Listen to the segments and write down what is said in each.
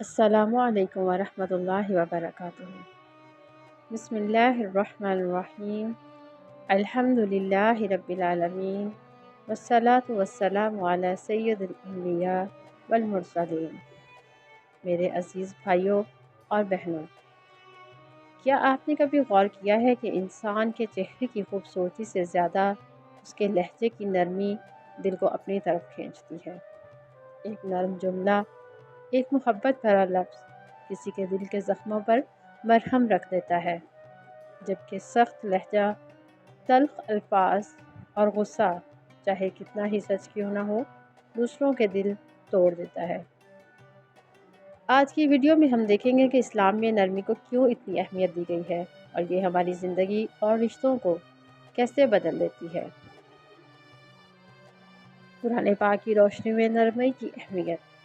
السلام علیکم ورحمۃ اللہ وبرکاتہ۔ بسم اللہ الرحمن الرحیم۔ الحمد للہ رب العالمین۔ والصلاة والسلام علی سید الانبیاء والمرسلین۔ میرے عزیز بھائیوں اور بہنوں، کیا آپ نے کبھی غور کیا ہے کہ انسان کے چہرے کی خوبصورتی سے زیادہ اس کے لہجے کی نرمی دل کو اپنی طرف کھینچتی ہے؟ ایک نرم جملہ ایک محبت بھرا لفظ کسی کے دل کے زخموں پر مرہم رکھ دیتا ہے، جبکہ سخت لہجہ، تلخ الفاظ اور غصہ چاہے کتنا ہی سچ کیوں نہ ہو، دوسروں کے دل توڑ دیتا ہے۔ آج کی ویڈیو میں ہم دیکھیں گے کہ اسلام میں نرمی کو کیوں اتنی اہمیت دی گئی ہے اور یہ ہماری زندگی اور رشتوں کو کیسے بدل دیتی ہے۔ قرآن پاک کی روشنی میں نرمی کی اہمیت۔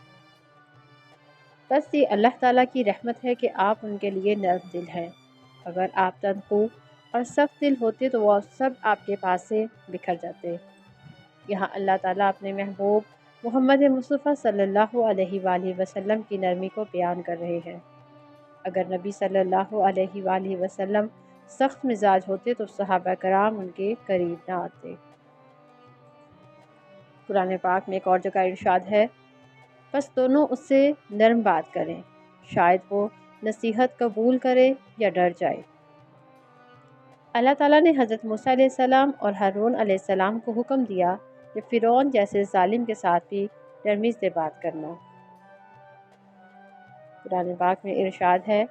بس یہ اللہ تعالیٰ کی رحمت ہے کہ آپ ان کے لیے نرم دل ہیں۔ اگر آپ تنخو اور سخت دل ہوتے تو وہ سب آپ کے پاس سے بکھر جاتے۔ یہاں اللہ تعالیٰ اپنے محبوب محمد مصطفیٰ صلی اللہ علیہ وآلہ وسلم کی نرمی کو بیان کر رہے ہیں۔ اگر نبی صلی اللہ علیہ وآلہ وسلم سخت مزاج ہوتے تو صحابہ کرام ان کے قریب نہ آتے۔ قرآن پاک میں ایک اور جگہ ارشاد ہے۔ بس دونوں اس سے نرم بات کریں۔ شاید وہ نصیحت قبول کرے یا ڈر جائے۔ اللہ تعالیٰ نے حضرت موسیٰ علیہ السلام اور حرون علیہ السلام کو حکم دیا کہ فرعون جیسے ظالم کے ساتھ بھی نرمی سے بات کرنا۔ قرآن پاک میں ارشاد ہے،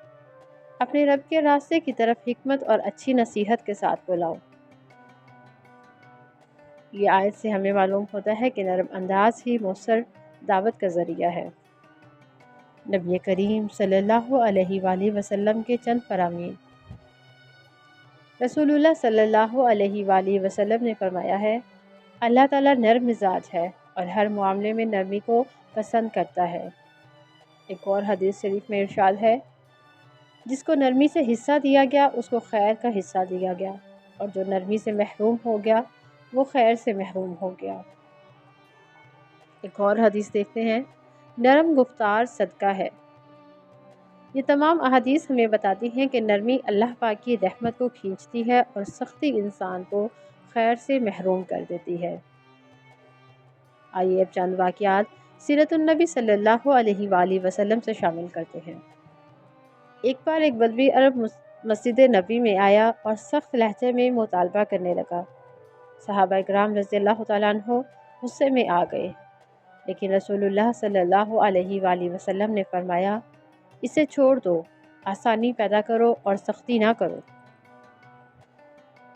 اپنے رب کے راستے کی طرف حکمت اور اچھی نصیحت کے ساتھ بلاؤ۔ یہ آیت سے ہمیں معلوم ہوتا ہے کہ نرم انداز ہی مؤثر دعوت کا ذریعہ ہے۔ نبی کریم صلی اللہ علیہ وآلہ وسلم کے چند فرامین۔ رسول اللہ صلی اللہ علیہ وآلہ وسلم نے فرمایا ہے، اللہ تعالیٰ نرم مزاج ہے اور ہر معاملے میں نرمی کو پسند کرتا ہے۔ ایک اور حدیث شریف میں ارشاد ہے، جس کو نرمی سے حصہ دیا گیا، اس کو خیر کا حصہ دیا گیا۔ اور جو نرمی سے محروم ہو گیا، وہ خیر سے محروم ہو گیا۔ ایک اور حدیث دیکھتے ہیں۔ نرم گفتار صدقہ ہے۔ یہ تمام احادیث ہمیں بتاتی ہیں کہ نرمی اللہ پاک کی رحمت کو کھینچتی ہے اور سختی انسان کو خیر سے محروم کر دیتی ہے۔ آئیے اب چند واقعات سیرت النبی صلی اللہ علیہ وآلہ وسلم سے شامل کرتے ہیں۔ ایک بار ایک بدوی عرب مسجد نبی میں آیا اور سخت لہجے میں مطالبہ کرنے لگا۔ صحابہ اکرام رضی اللہ تعالیٰ عنہ غصے میں آ گئے۔ لیکن رسول اللہ صلی اللہ علیہ وآلہ وسلم نے فرمایا، اسے چھوڑ دو، آسانی پیدا کرو اور سختی نہ کرو۔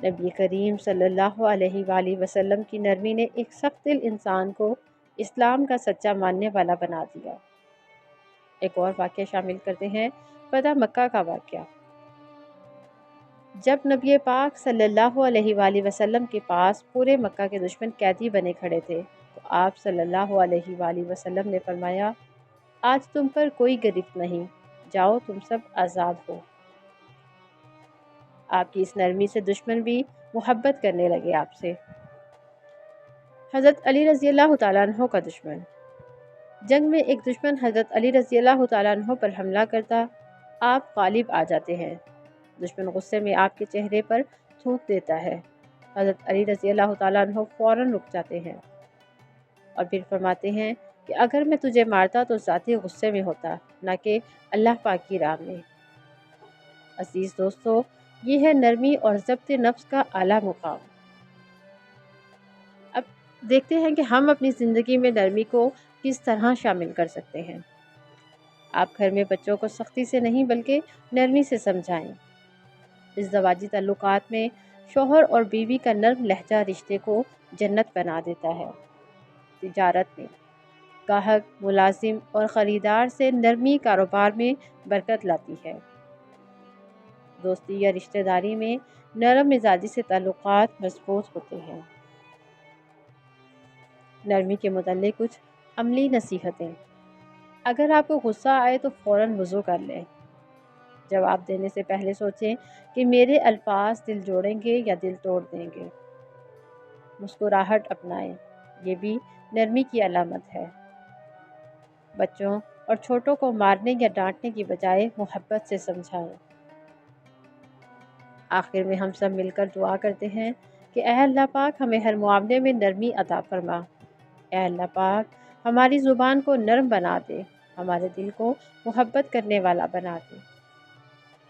نبی کریم صلی اللہ علیہ وآلہ وسلم کی نرمی نے ایک سخت دل انسان کو اسلام کا سچا ماننے والا بنا دیا۔ ایک اور واقعہ شامل کرتے ہیں پتہ مکہ کا واقعہ۔ جب نبی پاک صلی اللہ علیہ وآلہ وسلم کے پاس پورے مکہ کے دشمن قیدی بنے کھڑے تھے آپ صلی اللہ علیہ وآلہ وسلم نے فرمایا، آج تم پر کوئی گرفت نہیں، جاؤ تم سب آزاد ہو۔ آپ کی اس نرمی سے دشمن بھی محبت کرنے لگے آپ سے۔ حضرت علی رضی اللہ تعالیٰ عنہ کا دشمن۔ جنگ میں ایک دشمن حضرت علی رضی اللہ تعالیٰ عنہ پر حملہ کرتا، آپ غالب آ جاتے ہیں۔ دشمن غصے میں آپ کے چہرے پر تھوک دیتا ہے۔ حضرت علی رضی اللہ تعالیٰ عنہ فوراً رک جاتے ہیں۔ اور پھر فرماتے ہیں کہ اگر میں تجھے مارتا تو ذاتی غصے میں ہوتا، نہ کہ اللہ پاک کی راہ میں۔ عزیز دوستو، یہ ہے نرمی اور ضبط نفس کا اعلیٰ مقام۔ اب دیکھتے ہیں کہ ہم اپنی زندگی میں نرمی کو کس طرح شامل کر سکتے ہیں۔ آپ گھر میں بچوں کو سختی سے نہیں بلکہ نرمی سے سمجھائیں۔ اس زواجی تعلقات میں شوہر اور بیوی کا نرم لہجہ رشتے کو جنت بنا دیتا ہے۔ تجارت میں۔ گاہک ملازم اور خریدار سے نرمی کاروبار میں برکت لاتی ہے۔ دوستی یا رشتہ داری میں نرم مزاجی سے تعلقات مضبوط ہوتے ہیں۔ نرمی کے متعلق کچھ عملی نصیحتیں۔ اگر آپ کو غصہ آئے تو فوراً وضو کر لیں۔ جواب دینے سے پہلے سوچیں کہ میرے الفاظ دل جوڑیں گے یا دل توڑ دیں گے۔ مسکراہٹ اپنائیں۔ یہ بھی نرمی کی علامت ہے۔ بچوں اور چھوٹوں کو مارنے یا ڈانٹنے کی بجائے محبت سے سمجھائیں۔ آخر میں ہم سب مل کر دعا کرتے ہیں کہ اے اللہ پاک ہمیں ہر معاملے میں نرمی عطا فرما۔ اے اللہ پاک، ہماری زبان کو نرم بنا دے، ہمارے دل کو محبت کرنے والا بنا دے۔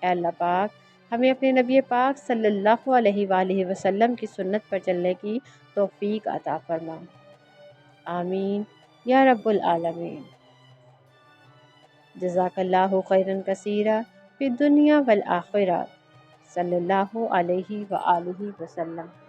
اے اللہ پاک، ہمیں اپنے نبی پاک صلی اللہ علیہ وآلہ وسلم کی سنت پر چلنے کی توفیق عطا فرما۔ آمین۔ یا رب العالمین۔ جزاک اللہ خیرن کثیرہ فی دنیا والآخرہ۔ صلی اللہ علیہ وآلہ وسلم۔